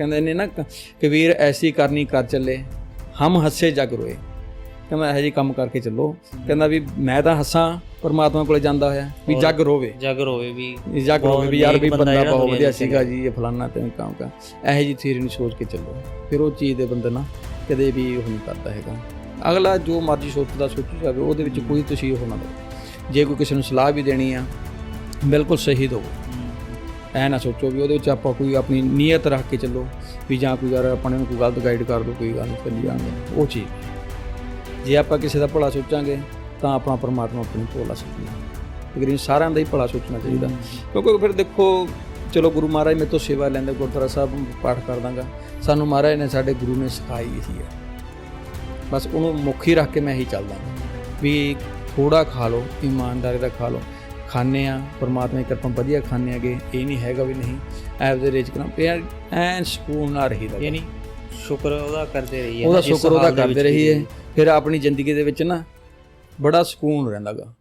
ਕਹਿੰਦੇ ਨੇ ਨਾ ਕ- ਕਬੀਰ ਐਸੀ ਕਰਨੀ ਕਰ ਚੱਲੇ ਹਮ ਹੱਸੇ ਜਗ ਰੋਏ। ਕਹਿੰਦਾ ਇਹੋ ਜਿਹੀ ਕੰਮ ਕਰਕੇ ਚੱਲੋ। ਕਹਿੰਦਾ ਵੀ ਮੈਂ ਤਾਂ ਹੱਸਾਂ ਪਰਮਾਤਮਾ ਕੋਲੇ ਜਾਂਦਾ ਹੋਇਆ ਵੀ ਜਗ ਰੋਵੇ। ਜਗ ਰੋਵੇ ਵੀ। ਜਗ ਰੋਵੇ ਵੀ ਯਾਰ ਵੀ ਬੰਦਾ ਬਹੁਤ ਵਧੀਆ ਸੀਗਾ ਜੀ ਇਹ ਫਲਾਨਾ ਤੇ ਕੰਮ ਕਾ ਇਹੋ ਜਿਹੀ ਥੀਰੀ ਨੂੰ ਸੋਚ ਕੇ ਚੱਲੋ। ਫਿਰ ਉਹ ਚੀਜ਼ ਦੇ ਬੰਦੇ ਨਾ ਕਦੇ ਵੀ ਉਹ ਨਹੀਂ ਕਰਦਾ ਹੈਗਾ। ਅਗਲਾ ਜੋ ਮਰਜ਼ੀ ਸੋਚਦਾ ਸੋਚੀ ਜਾਵੇ ਉਹਦੇ ਵਿੱਚ ਕੋਈ ਤੁਸੀਂ ਉਹ ਨਾ ਜੇ ਕੋਈ ਕਿਸੇ ਨੂੰ ਸਲਾਹ ਵੀ ਦੇਣੀ ਆ ਬਿਲਕੁਲ ਸਹੀ ਦਿਓ। ਐ ਨਾ ਸੋਚੋ ਵੀ ਉਹਦੇ ਵਿੱਚ ਆਪਾਂ ਕੋਈ ਆਪਣੀ ਨੀਅਤ ਰੱਖ ਕੇ ਚੱਲੋ ਵੀ ਜਾਂ ਕੋਈ ਯਾਰ ਆਪਾਂ ਨੂੰ ਕੋਈ ਗਲਤ ਗਾਈਡ ਕਰ ਦੋ ਕੋਈ ਗੱਲ ਨਹੀਂ ਚੱਲੀ ਜਾਵਾਂਗੇ ਉਹ ਚੀਜ਼। ਜੇ ਆਪਾਂ ਕਿਸੇ ਦਾ ਭਲਾ ਸੋਚਾਂਗੇ ਤਾਂ ਆਪਣਾ ਪਰਮਾਤਮਾ ਆਪਣੀ ਭੋਲਾ ਸਕਦਾ ਤਕਰੀਬਨ ਸਾਰਿਆਂ ਦਾ ਹੀ ਭਲਾ ਸੋਚਣਾ ਚਾਹੀਦਾ। ਕਿਉਂਕਿ ਫਿਰ ਦੇਖੋ ਚਲੋ ਗੁਰੂ ਮਹਾਰਾਜ ਮੇਰੇ ਤੋਂ ਸੇਵਾ ਲੈਂਦੇ ਗੁਰਦੁਆਰਾ ਸਾਹਿਬ ਪਾਠ ਕਰ ਦਾਂਗਾ। ਸਾਨੂੰ ਮਹਾਰਾਜ ਨੇ ਸਾਡੇ ਗੁਰੂ ਨੇ ਸਿਖਾਈ ਇਹੀ ਹੈ ਬਸ ਉਹਨੂੰ ਮੁੱਖ ਹੀ ਰੱਖ ਕੇ ਮੈਂ ਇਹੀ ਚੱਲਦਾ। ਵੀ ਥੋੜਾ ਖਾ ਲਓ ਇਮਾਨਦਾਰੀ ਦਾ ਖਾ ਲਓ। ਖਾਣੇ ਆ ਪਰਮਾਤਮਾ ਦੀ ਕਿਰਪਾ ਵਧੀਆ ਖਾਣੇ ਆਗੇ ਇਹ ਨਹੀਂ ਹੈਗਾ ਵੀ ਨਹੀਂ ਐਵ ਦੇ ਰੇਜ ਕਰਾਂ ਪਿਆ ਐਨ ਸਕੂਨ ਨਾਲ ਰਹੀਦਾ ਯਾਨੀ ਸ਼ੁਕਰ ਉਹਦਾ ਕਰਦੇ ਰਹੀਏ ਉਹਦਾ ਸ਼ੁਕਰ ਉਹਦਾ ਕਰਦੇ ਰਹੀਏ। ਫਿਰ ਆਪਣੀ ਜ਼ਿੰਦਗੀ ਦੇ ਵਿੱਚ ਨਾ ਬੜਾ ਸਕੂਨ ਰਹਿੰਦਾਗਾ